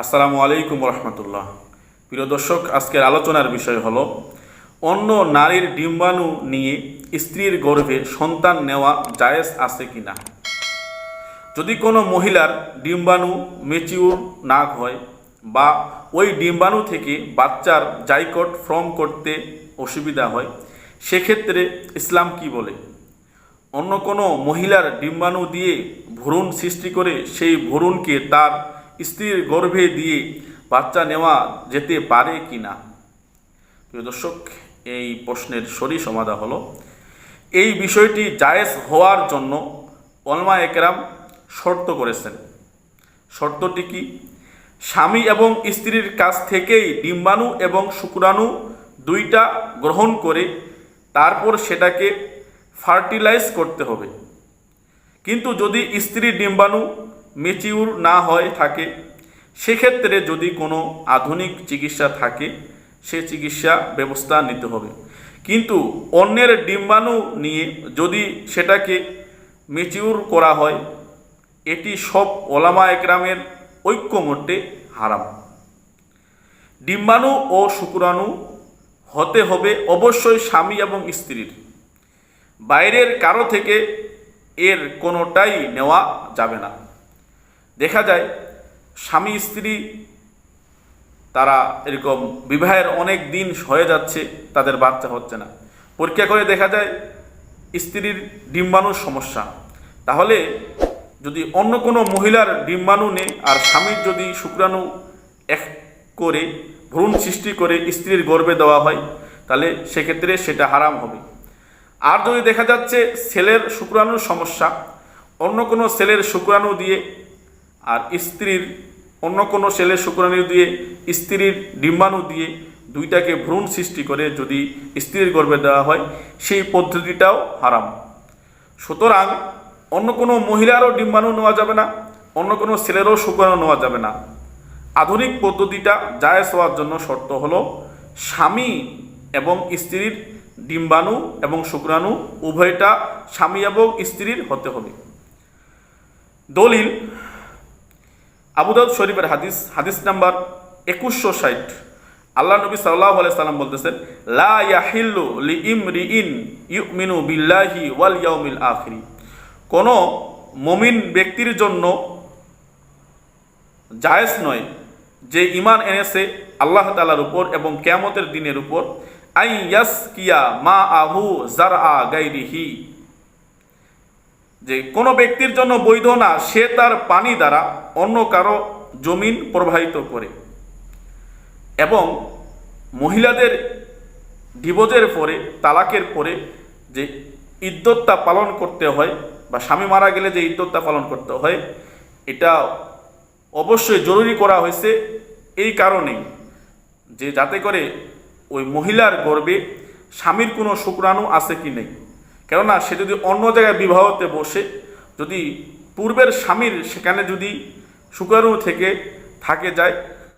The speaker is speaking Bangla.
আসসালামু আলাইকুম রহমতুল্লাহ। প্রিয় দর্শক, আজকের আলোচনার বিষয় হল, অন্য নারীর ডিম্বাণু নিয়ে স্ত্রীর গর্ভে সন্তান নেওয়া জায়েজ আছে কিনা? যদি কোনো মহিলার ডিম্বাণু মেচিউর না হয় বা ওই ডিম্বাণু থেকে বাচ্চার জাইকট ফর্ম করতে অসুবিধা হয়, সেক্ষেত্রে ইসলাম কি বলে? অন্য কোনো মহিলার ডিম্বাণু দিয়ে ভ্রূণ সৃষ্টি করে সেই ভ্রূণকে তার স্ত্রীর গর্ভে দিয়ে বাচ্চা নেওয়া যেতে পারে কি না? প্রিয় দর্শক, এই প্রশ্নের সরি সমাধা হলো, এই বিষয়টি জায়েজ হওয়ার জন্য অলমা একরাম শর্ত করেছেন। শর্তটি কি? স্বামী এবং স্ত্রীর কাছ থেকেই ডিম্বাণু এবং শুক্রাণু দুইটা গ্রহণ করে তারপর সেটাকে ফার্টিলাইজ করতে হবে। কিন্তু যদি স্ত্রী ডিম্বাণু মেচিউর না হয় থাকে, সেক্ষেত্রে যদি কোনো আধুনিক চিকিৎসা থাকে, সে চিকিৎসা ব্যবস্থা নিতে হবে। কিন্তু অন্যের ডিম্বাণু নিয়ে যদি সেটাকে মেচিউর করা হয়, এটি সব ওলামা একরামের ঐক্যমত্যে হারাম। ডিম্বাণু ও শুক্রাণু হতে হবে অবশ্যই স্বামী এবং স্ত্রীর। বাইরের কারও থেকে এর কোনোটাই নেওয়া যাবে না। দেখা যায় স্বামী স্ত্রী তারা এরকম বিবাহের অনেক দিন হয়ে যাচ্ছে, তাদের বাচ্চা হচ্ছে না। পরীক্ষা করে দেখা যায় স্ত্রীর ডিম্বাণুর সমস্যা। তাহলে যদি অন্য কোনো মহিলার ডিম্বাণু নেই আর স্বামীর যদি শুক্রাণু এক করে ভ্রূণ সৃষ্টি করে স্ত্রীর গর্ভে দেওয়া হয়, তাহলে সেক্ষেত্রে সেটা হারাম হবে। আর যদি দেখা যাচ্ছে ছেলের শুক্রাণুর সমস্যা, অন্য কোনো ছেলের শুক্রাণু দিয়ে আর স্ত্রীর অন্য কোনো ছেলের শুক্রাণু দিয়ে, স্ত্রীর ডিম্বাণু দিয়ে দুইটাকে ভ্রূণ সৃষ্টি করে যদি স্ত্রীর গর্ভে দেওয়া হয়, সেই পদ্ধতিটাও হারাম। সুতরাং অন্য কোনো মহিলারও ডিম্বাণু নেওয়া যাবে না, অন্য কোনো ছেলেরও শুক্রাণু নেওয়া যাবে না। আধুনিক পদ্ধতিটা জায়েজ হওয়ার জন্য শর্ত হলো, স্বামী এবং স্ত্রীর ডিম্বাণু এবং শুক্রাণু উভয়টা স্বামী এবং স্ত্রীর হতে হবে। দলিল আবুদাউদ শরীফের হাদিস হাদিস নাম্বার একুশশো ষাট। আল্লাহ নবী সাল্লাহ সাল্লাম বলতেছেন, লা ইয়াহিল্লু লি ইমরিইন ইউমিনু বিল্লাহি ওয়াল ইয়াউমিল আখিরি। কোনো মমিন ব্যক্তির জন্য জায়েজ নয় যে ইমান এনেছে আল্লাহ তালার উপর এবং কেয়ামতের দিনের উপর আই ইয়াস কিয়া মা আহু জার আ গাইরিহি যে কোনো ব্যক্তির জন্য বৈধ না, সে তার পানি দ্বারা অন্য কারও জমিন প্রবাহিত করে। এবং মহিলাদের ডিভোজের পরে, তালাকের পরে যে ইদ্যতটা পালন করতে হয় বা স্বামী মারা গেলে যে ইদ্যতটা পালন করতে হয়, এটা অবশ্যই জরুরি করা হয়েছে এই কারণেই যে যাতে করে ওই মহিলার গর্বে স্বামীর কোনো শুক্রাণু আছে কি নেই। কেননা সে যদি অন্য জায়গায় বিবাহতে বসে, যদি পূর্বের স্বামীর সেখানে যদি সুকারু থেকে থাকে যায়